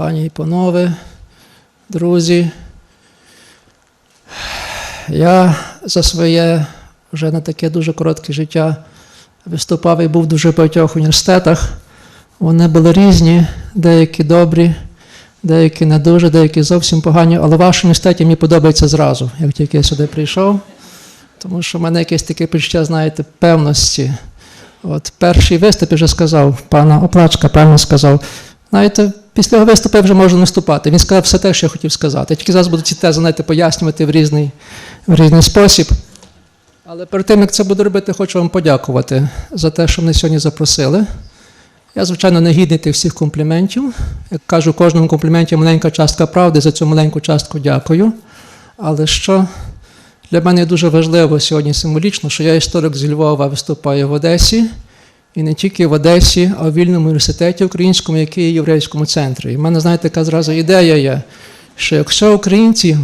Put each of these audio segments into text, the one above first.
пані і панове, друзі. Я за своє вже не таке дуже коротке життя виступав і був в дуже багатьох університетах. Вони були різні, деякі добрі, деякі не дуже, деякі зовсім погані, але ваш університет мені подобається зразу, як тільки я сюди прийшов. Тому що в мене якесь таке почуття, знаєте, певності. От перший виступ я вже сказав, пана Оплачка певно сказав. Знаєте, після його виступу я вже можу наступати. Він сказав все те, що я хотів сказати. Я тільки зараз буду ці тези знаєте, пояснювати в різний, в різний спосіб. Але перед тим, як це буду робити, хочу вам подякувати за те, що мене сьогодні запросили. Я, звичайно, не гідний тих всіх компліментів. Як кажу, кожному компліменті маленька частка правди, за цю маленьку частку дякую. Але що для мене дуже важливо сьогодні символічно, що я історик зі Львова виступаю в Одесі, і не тільки в Одесі, а в вільному університеті українському, який є єврейському центрі. І в мене, знаєте, така зразу ідея є, що якщо українці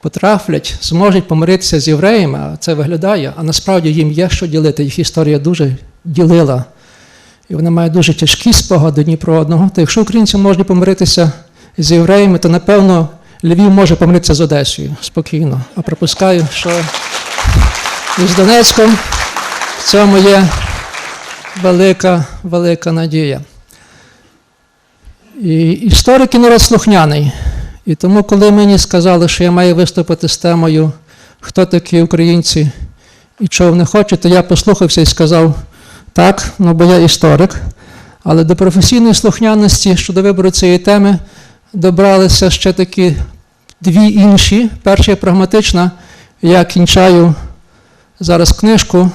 потраплять, зможуть помиритися з євреями, а це виглядає, а насправді їм є що ділити, їх історія дуже ділила. І вони мають дуже тяжкі спогади одні про одного. То якщо українці можуть помиритися з євреями, то напевно Львів може помиритися з Одесою спокійно. А припускаю, що з Донецьком в цьому є велика, велика надія. І історик і народ слухняний. І тому, коли мені сказали, що я маю виступити з темою, хто такі українці і чого вони хочуть, то я послухався і сказав, так, ну бо я історик. Але до професійної слухняності щодо вибору цієї теми добралися ще такі дві інші. Перша є прагматична. Я кінчаю зараз книжку.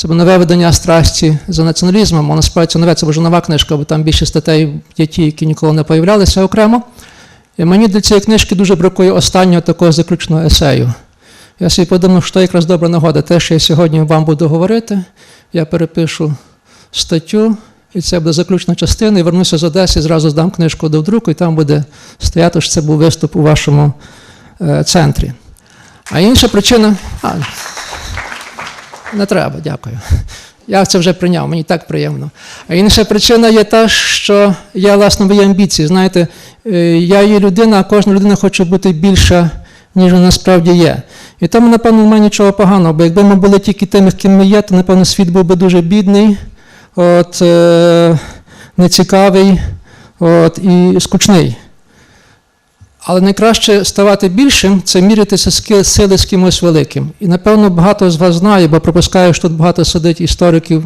Це нове видання страсті за націоналізмом. Насправді це нове, це вже нова книжка, бо там більше статей є ті, які ніколи не появлялися окремо. І мені для цієї книжки дуже бракує останнього такого заключного есею. Я собі подумав, що якраз добра нагода. Те, що я сьогодні вам буду говорити, я перепишу статтю, і це буде заключна частина, і вернуся з Одеси, зразу здам книжку до друку, і там буде стояти, що це був виступ у вашому е, центрі. А інша причина. А, не треба, дякую. Я це вже прийняв, мені так приємно. А інша причина є та, що я, власне, мої амбіції. Знаєте, е, я є людина, а кожна людина хоче бути більша, ніж вона насправді є. І тому, напевно, немає нічого поганого, бо якби ми були тільки тими, ким ми є, то, напевно, світ був би дуже бідний, от, е, нецікавий от, і скучний. Але найкраще ставати більшим це мірятися сили з кимось великим. І напевно багато з вас знає, бо пропускаю, що тут багато сидить істориків,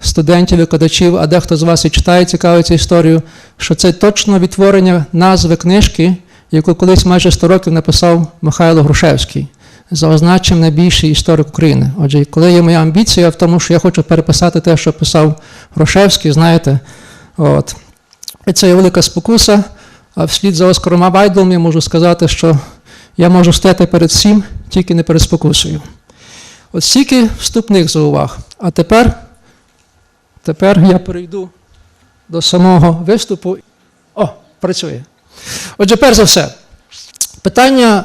студентів, викладачів, а дехто з вас і читає, цікавиться історію, що це точно відтворення назви книжки, яку колись майже 100 років написав Михайло Грушевський. За означенням найбільший історик України. Отже, коли є моя амбіція в тому, що я хочу переписати те, що писав Грушевський, знаєте, от. І це є велика спокуса. А вслід за Оскаром Вайдлом я можу сказати, що я можу стояти перед всім, тільки не перед спокусою. От стільки вступних зауваг. А тепер, тепер я перейду до самого виступу. О, працює. Отже, перш за все, питання,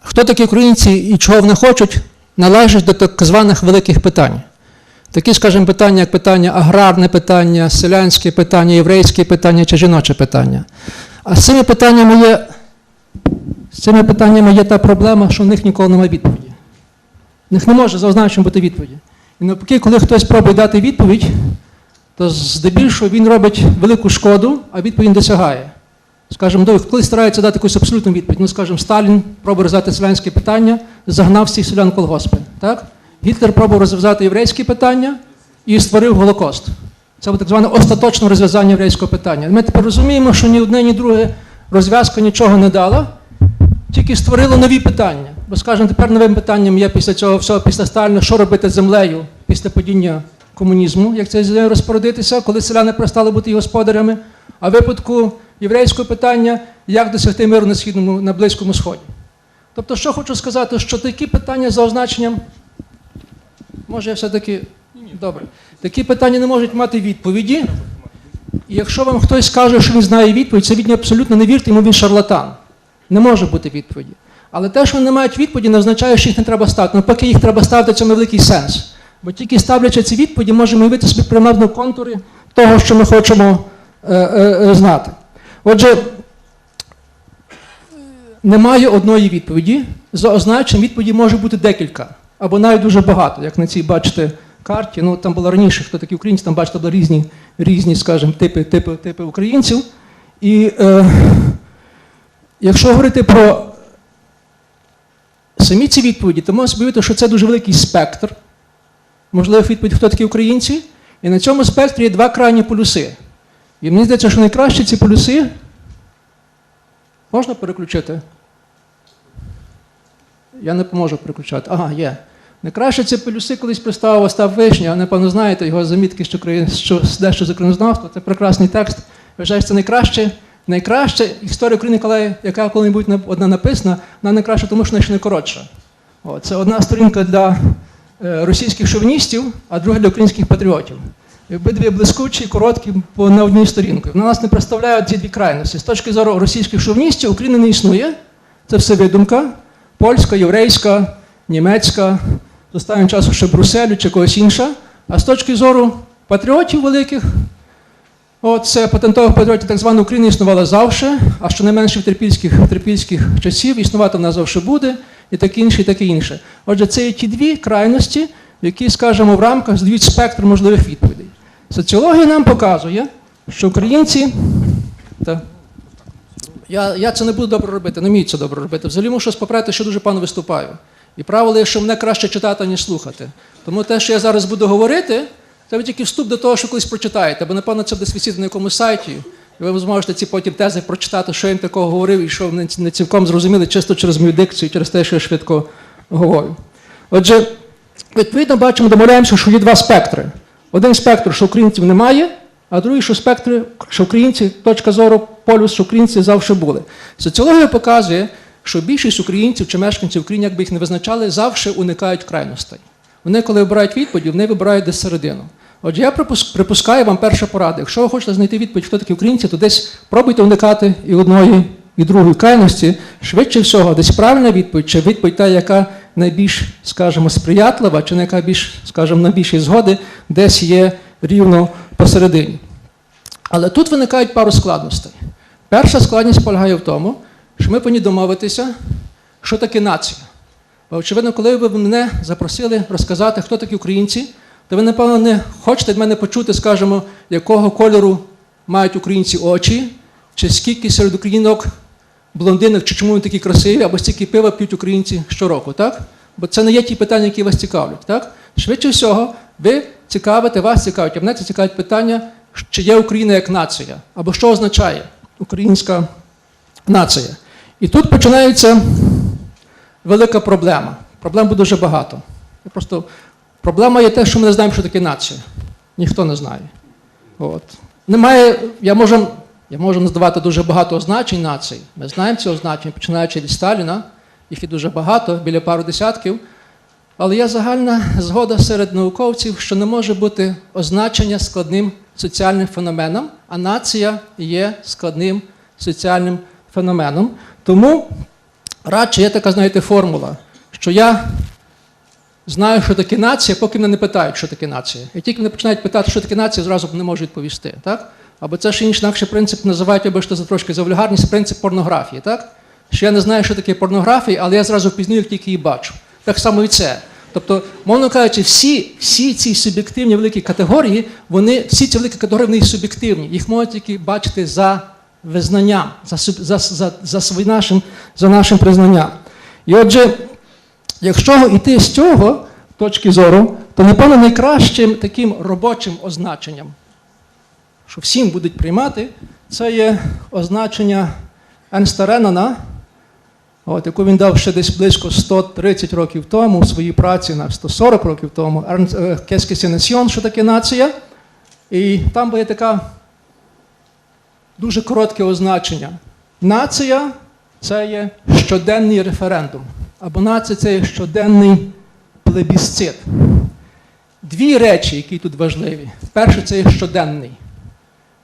хто такі українці і чого вони хочуть, належить до так званих великих питань. Такі, скажімо, питання, як питання аграрне питання, селянське питання, єврейське питання чи жіноче питання. А з цими питаннями є з цими питаннями є та проблема, що в них ніколи немає відповіді. В них не може за означенням бути відповіді. І навпаки, коли хтось пробує дати відповідь, то здебільшого він робить велику шкоду, а відповідь не досягає. Скажімо, коли старається дати якусь абсолютну відповідь, ну, скажімо, Сталін пробує розв'язати селянське питання, загнав всіх селян колгоспи. Так? Гітлер пробував розв'язати єврейське питання і створив Голокост. Це так зване остаточне розв'язання єврейського питання. Ми тепер розуміємо, що ні одне, ні друге розв'язка нічого не дала, тільки створило нові питання. Бо, скажімо, тепер новим питанням є після цього всього, після Сталіна, що робити з землею після падіння комунізму, як це землею розпорядитися, коли селяни перестали бути господарями. А в випадку єврейського питання, як досягти миру на східному, на Близькому Сході. Тобто, що хочу сказати, що такі питання за означенням, може я все-таки. Добре. Такі питання не можуть мати відповіді. І якщо вам хтось скаже, що він знає відповідь, це відповідь абсолютно не вірте, йому він шарлатан. Не може бути відповіді. Але те, що вони не мають відповіді, не означає, що їх не треба ставити. Ну, поки їх треба ставити, це великий сенс. Бо тільки ставлячи ці відповіді, можемо уявити собі примерно контури того, що ми хочемо е, е, знати. Отже, немає одної відповіді. За означенням відповіді може бути декілька, або навіть дуже багато, як на цій бачите карті. Ну там було раніше, хто такі українці, там бачите, були різні, різні скажімо, типи, типи, типи українців. І е, якщо говорити про самі ці відповіді, то можна собі уявити, що це дуже великий спектр можливих відповідей, хто такі українці. І на цьому спектрі є два крайні полюси. І мені здається, що найкраще ці полюси. Можна переключити? Я не поможу переключати. Ага, є. Найкраще ці полюси колись представив Остап Вишня, а напевно, знаєте його замітки, що, що дещо з українознавства. Це прекрасний текст. Вважаю, це найкраще, найкраще історія України, коли- яка коли-небудь на- одна написана, вона найкраща, тому що вона ще найкоротша. О, це одна сторінка для е, російських шовіністів, а друга для українських патріотів. І обидві блискучі, короткі по на одній сторінці. На нас не представляють ці дві крайності. З точки зору російських шовіністів України не існує. Це все видумка. Польська, єврейська, німецька, з останнім часом ще Брюсселю чи когось інша. А з точки зору патріотів великих, от це патентових патріотів так звана Україна існувала завжди, а щонайменше в трипільських, трипільських часів існувати вона завжди буде, і таке інше, і таке інше. Отже, це є ті дві крайності, які, скажімо, в рамках здають спектр можливих відповідей. Соціологія нам показує, що українці. Та, я, я це не буду добре робити, не вмію це добре робити. Взагалі мушу споправити, що дуже погано виступаю. І правило що мене краще читати, ніж слухати. Тому те, що я зараз буду говорити, це ви тільки вступ до того, що колись прочитаєте, бо напевно це десь висіти на якомусь сайті, і ви зможете ці потім тези прочитати, що я їм такого говорив, і що вони не цілком зрозуміли чисто через мою дикцію, через те, що я швидко говорю. Отже, відповідно бачимо, домовляємося, що є два спектри. Один спектр, що українців немає, а другий, що спектр, що українці, точка зору, полюс, що українці завжди були. Соціологія показує, що більшість українців чи мешканців України, як би їх не визначали, завжди уникають крайностей. Вони, коли вибирають відповідь, вони вибирають десь середину. Отже, я припускаю вам перша порада. Якщо ви хочете знайти відповідь, хто такі українці, то десь пробуйте уникати і одної, і другої крайності. Швидше всього, десь правильна відповідь, чи відповідь та, яка найбільш, скажімо, сприятлива, чи на яка більш, скажімо, на більшій згоди, десь є рівно посередині. Але тут виникають пару складностей. Перша складність полягає в тому, що ми повинні домовитися, що таке нація. Бо, очевидно, коли ви мене запросили розказати, хто такі українці, то ви, напевно, не хочете від мене почути, скажімо, якого кольору мають українці очі, чи скільки серед українок блондинок, чи чому вони такі красиві, або стільки пива п'ють українці щороку, так? Бо це не є ті питання, які вас цікавлять, так? Швидше всього, ви цікавите, вас цікавить, а мене це цікавить питання, чи є Україна як нація, або що означає українська нація. І тут починається велика проблема. Проблем буде дуже багато. Просто проблема є те, що ми не знаємо, що таке нація. Ніхто не знає. От. Немає, я можу, я можу назвати дуже багато означень нації. Ми знаємо ці означення, починаючи від Сталіна, їх є дуже багато, біля пару десятків. Але є загальна згода серед науковців, що не може бути означення складним соціальним феноменом, а нація є складним соціальним феноменом. Тому радше є така, знаєте, формула, що я знаю, що таке нація, поки мене не питають, що таке нація. І тільки мене починають питати, що таке нація, зразу не можу відповісти. Так? Або це ще інакший принцип називають, що за трошки за вульгарність, принцип порнографії. Так? Що я не знаю, що таке порнографія, але я зразу впізнаю, як тільки її бачу. Так само і це. Тобто, мовно кажучи, всі, всі ці суб'єктивні великі категорії, вони, всі ці великі категорії вони суб'єктивні. Їх можна тільки бачити за визнанням, за, за, за, за, свої нашим, за нашим признанням. І отже, якщо йти з цього точки зору, то напевно найкращим таким робочим означенням, що всім будуть приймати, це є означення Енста Реннана, от, яку він дав ще десь близько 130 років тому у своїй праці на 140 років тому, c'est nation, що таке нація. І там є така дуже коротке означення. Нація це є щоденний референдум. Або нація це є щоденний плебісцит. Дві речі, які тут важливі. Перше, це є щоденний.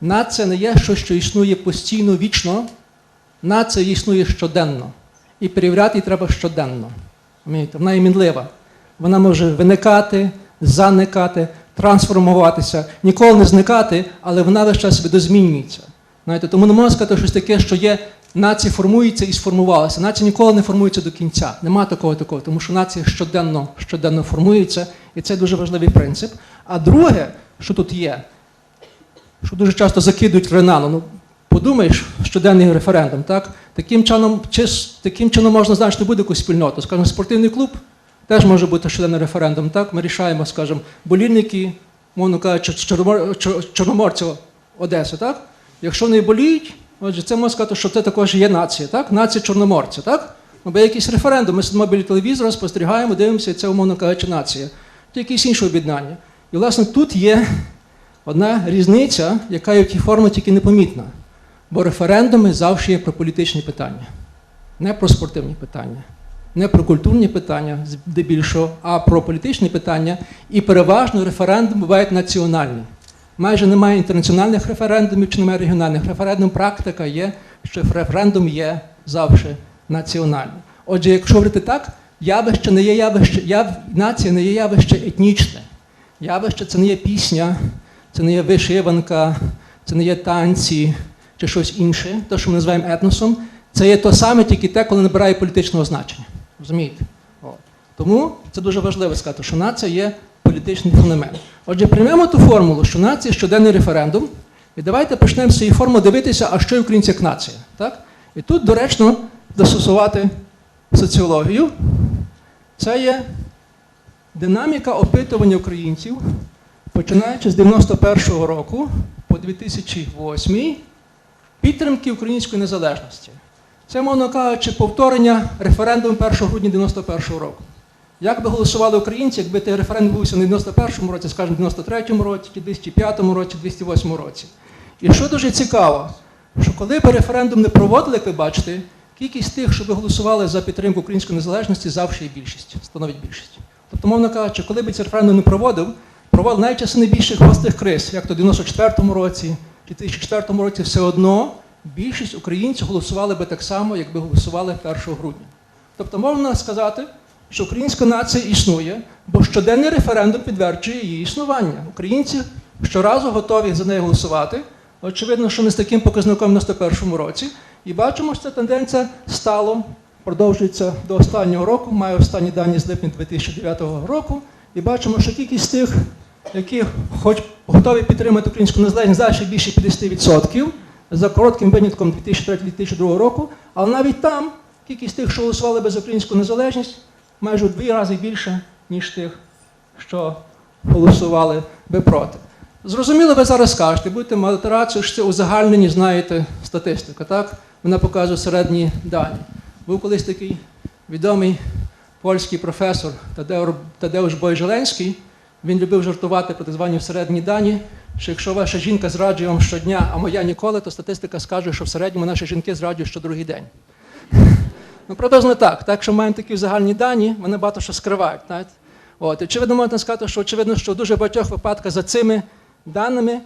Нація не є щось, що існує постійно, вічно. Нація існує щоденно. І перевіряти її треба щоденно. Вона є мінлива. Вона може виникати, заникати, трансформуватися, ніколи не зникати, але вона весь час видозмінюється. Знаєте, тому не можна сказати щось таке, що є нація формується і сформувалася. Нація ніколи не формується до кінця. Нема такого такого, тому що нація щоденно, щоденно формується, і це дуже важливий принцип. А друге, що тут є, що дуже часто закидують Ренану. Ну, подумаєш, щоденний референдум, так? Таким чином, чи, таким чином можна значити будь-яку спільноту. Скажімо, спортивний клуб теж може бути щоденний референдум, так? Ми рішаємо, скажімо, болільники, мовно кажучи, Чорномор- чорноморців Одеси, так? Якщо вони боліють, отже, це можна сказати, що це також є нація, так? Нація чорноморця, так? Ну, бо якийсь референдум, ми сидимо біля телевізора, спостерігаємо, дивимося, і це, умовно кажучи, нація. Це якісь інші об'єднання. І, власне, тут є одна різниця, яка є в тій формі тільки непомітна. Бо референдуми завжди є про політичні питання, не про спортивні питання, не про культурні питання, здебільшого, а про політичні питання. І переважно референдуми бувають національні. Майже немає інтернаціональних референдумів чи немає регіональних референдумів. Практика є, що референдум є завжди національний. Отже, якщо говорити так, явище не є явище, яв, нація не є явище етнічне. Явище це не є пісня, це не є вишиванка, це не є танці чи щось інше, те, що ми називаємо етносом. Це є то саме, тільки те, коли набирає політичного значення. Розумієте? Тому це дуже важливо сказати, що нація є політичний феномен. Отже, приймемо ту формулу, що нація щоденний референдум, і давайте почнемо з цієї формули дивитися, а що українці як нація. Так? І тут доречно застосувати соціологію. Це є динаміка опитування українців, починаючи з 91-го року по 2008 підтримки української незалежності. Це, мовно кажучи, повторення референдуму 1 грудня 91-го року. Як би голосували українці, якби той референдум відбувся не в 91-му році, скажімо, в 93-му році, чи 205-му році, 208-му році. І що дуже цікаво, що коли б референдум не проводили, як ви бачите, кількість тих, що би голосували за підтримку української незалежності, завжди є більшість, становить більшість. Тобто, мовно кажучи, коли б цей референдум не проводив, навіть часи найбільших гострих криз, як то в 94-му році, чи 2004 році, все одно більшість українців голосували би так само, якби голосували 1 грудня. Тобто можна сказати, що українська нація існує, бо щоденний референдум підтверджує її існування. Українці щоразу готові за неї голосувати. Очевидно, що не з таким показником в 91-му році. І бачимо, що ця тенденція стало, продовжується до останнього року, маю останні дані з липня 2009 року. І бачимо, що кількість тих, які хоч готові підтримати українську незалежність, далі більше 50%, за коротким винятком 2003-2002 року, але навіть там кількість тих, що голосували би за українську незалежність, майже в дві рази більше, ніж тих, що голосували би проти. Зрозуміло, ви зараз скажете, будете мати рацію, що це узагальнені, знаєте, статистика, так? Вона показує середні дані. Був колись такий відомий польський професор Тадеуш Бойжеленський. Він любив жартувати про так звані середні дані, що якщо ваша жінка зраджує вам щодня, а моя ніколи, то статистика скаже, що в середньому наші жінки зраджують щодругий день. Ну, приблизно так. Так що маємо такі загальні дані, вони багато що скривають. Знаєте? От. Очевидно, можна сказати, що очевидно, що в дуже багатьох випадках за цими даними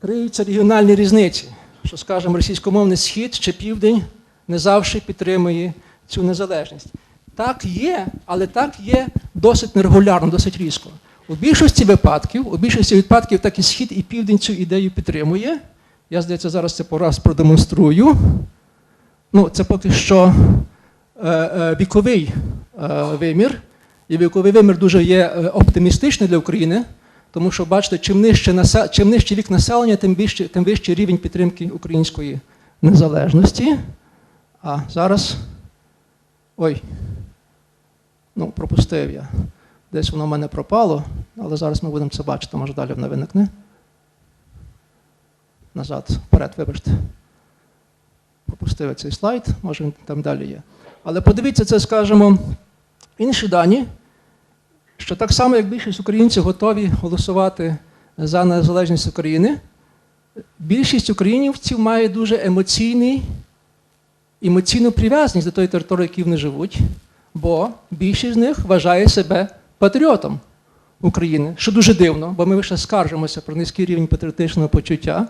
криються регіональні різниці. Що, скажімо, російськомовний схід чи південь не завжди підтримує цю незалежність. Так є, але так є досить нерегулярно, досить різко. У більшості випадків, у більшості випадків так і схід і південь цю ідею підтримує. Я, здається, зараз це пораз продемонструю. Ну, це поки що віковий е, вимір. І віковий вимір дуже є е, оптимістичний для України, тому що, бачите, чим нижче, чим нижчий вік населення, тим, більше, тим вищий рівень підтримки української незалежності. А зараз. Ой, ну, пропустив я. Десь воно в мене пропало, але зараз ми будемо це бачити, може далі воно виникне. Назад, вперед, вибачте пропустив цей слайд, може він там далі є. Але подивіться, це, скажімо, інші дані, що так само, як більшість українців готові голосувати за незалежність України, більшість українців має дуже емоційний, емоційну прив'язаність до тої території, в якій вони живуть, бо більшість з них вважає себе патріотом України, що дуже дивно, бо ми лише скаржимося про низький рівень патріотичного почуття.